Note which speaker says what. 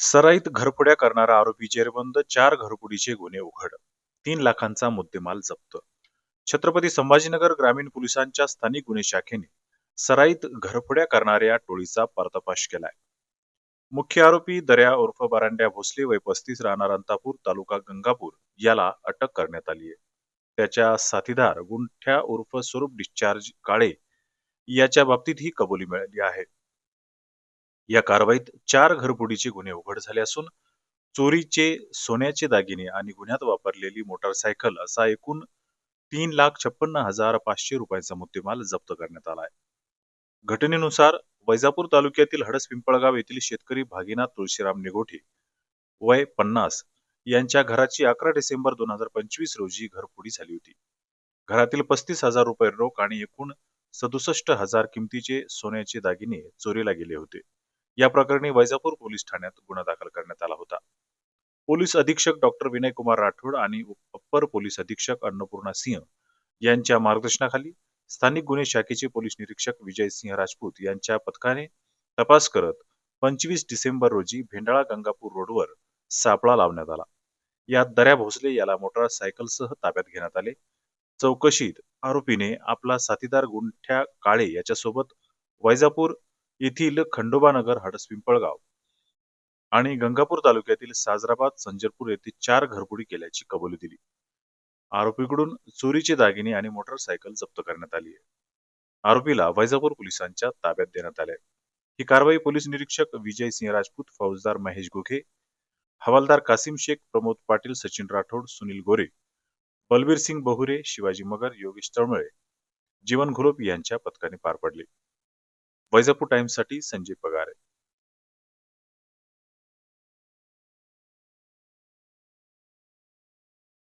Speaker 1: सराईत घरफोड्या करणारा आरोपी जेरबंद चार घरफोडीचे गुन्हे उघड तीन लाखांचा मुद्देमाल जप्त. छत्रपती संभाजीनगर ग्रामीण पोलिसांच्या स्थानिक गुन्हे शाखेने सराईत घरफोड्या करणाऱ्या टोळीचा पर्दाफाश केलाय. मुख्य आरोपी दर्या उर्फ बारांड्या भोसले वय पस्तीस राहणार अंतापूर तालुका गंगापूर याला अटक करण्यात आली आहे. त्याच्या साथीदार गुंठ्या उर्फ स्वरूप डिस्चार्ज काळे याच्या बाबतीत ही कबुली मिळाली आहे. या कारवाईत चार घरफोडीचे गुन्हे उघड झाले असून चोरीचे सोन्याचे दागिने आणि गुन्ह्यात वापरलेली मोटारसायकल असा एकूण तीन लाख छप्पन्न हजार पाचशे रुपयांचा मुद्देमाल जप्त करण्यात आला आहे. घटनेनुसार वैजापूर तालुक्यातील हडस पिंपळगाव येथील शेतकरी भागीनाथ तुळशीराम निगोठे वय पन्नास यांच्या घराची अकरा डिसेंबर दोन हजार पंचवीस रोजी घरफोडी झाली होती. घरातील पस्तीस हजार रुपये रोख आणि एकूण सदुसष्ट हजार किमतीचे सोन्याचे दागिने चोरीला गेले होते. या प्रकरणी वैजापूर पोलीस ठाण्यात गुन्हा दाखल करण्यात आला होता. पोलीस अधीक्षक डॉक्टर विनय कुमार राठोड आणि अप्पर पोलीस अधीक्षक अन्नपूर्णा सिंह यांच्या मार्गदर्शनाखाली स्थानिक गुन्हे शाखेचे पोलीस निरीक्षक विजय सिंह राजपूत यांच्या पथकाने तपास करत पंचवीस डिसेंबर रोजी भेंडाळा गंगापूर रोडवर सापळा लावण्यात आला. यात दर्या भोसले याला मोटारसायकलसह ताब्यात घेण्यात आले. चौकशीत आरोपीने आपला साथीदार गुंठ्या काळे याच्यासोबत वैजापूर येथील खंडोबानगर हडस पिंपळगाव आणि गंगापूर तालुक्यातील साजराबाद संजरपूर येथे चार घरबुडी केल्याची कबुली दिली. आरोपीकडून चोरीचे दागिने आणि मोटरसायकल जप्त करण्यात आली आहे. आरोपीला वैजापूर पोलिसांच्या ताब्यात देण्यात आले ही कारवाई पोलीस निरीक्षक विजय सिंह राजपूत फौजदार महेश गोखे हवालदार कासिम शेख प्रमोद पाटील सचिन राठोड सुनील गोरे बलबीर सिंग बहुरे शिवाजी मगर योगेश तळमळे जीवन घोलप यांच्या पथकाने पार पडले. वैजापूर टाइम्ससाठी संजय पगारे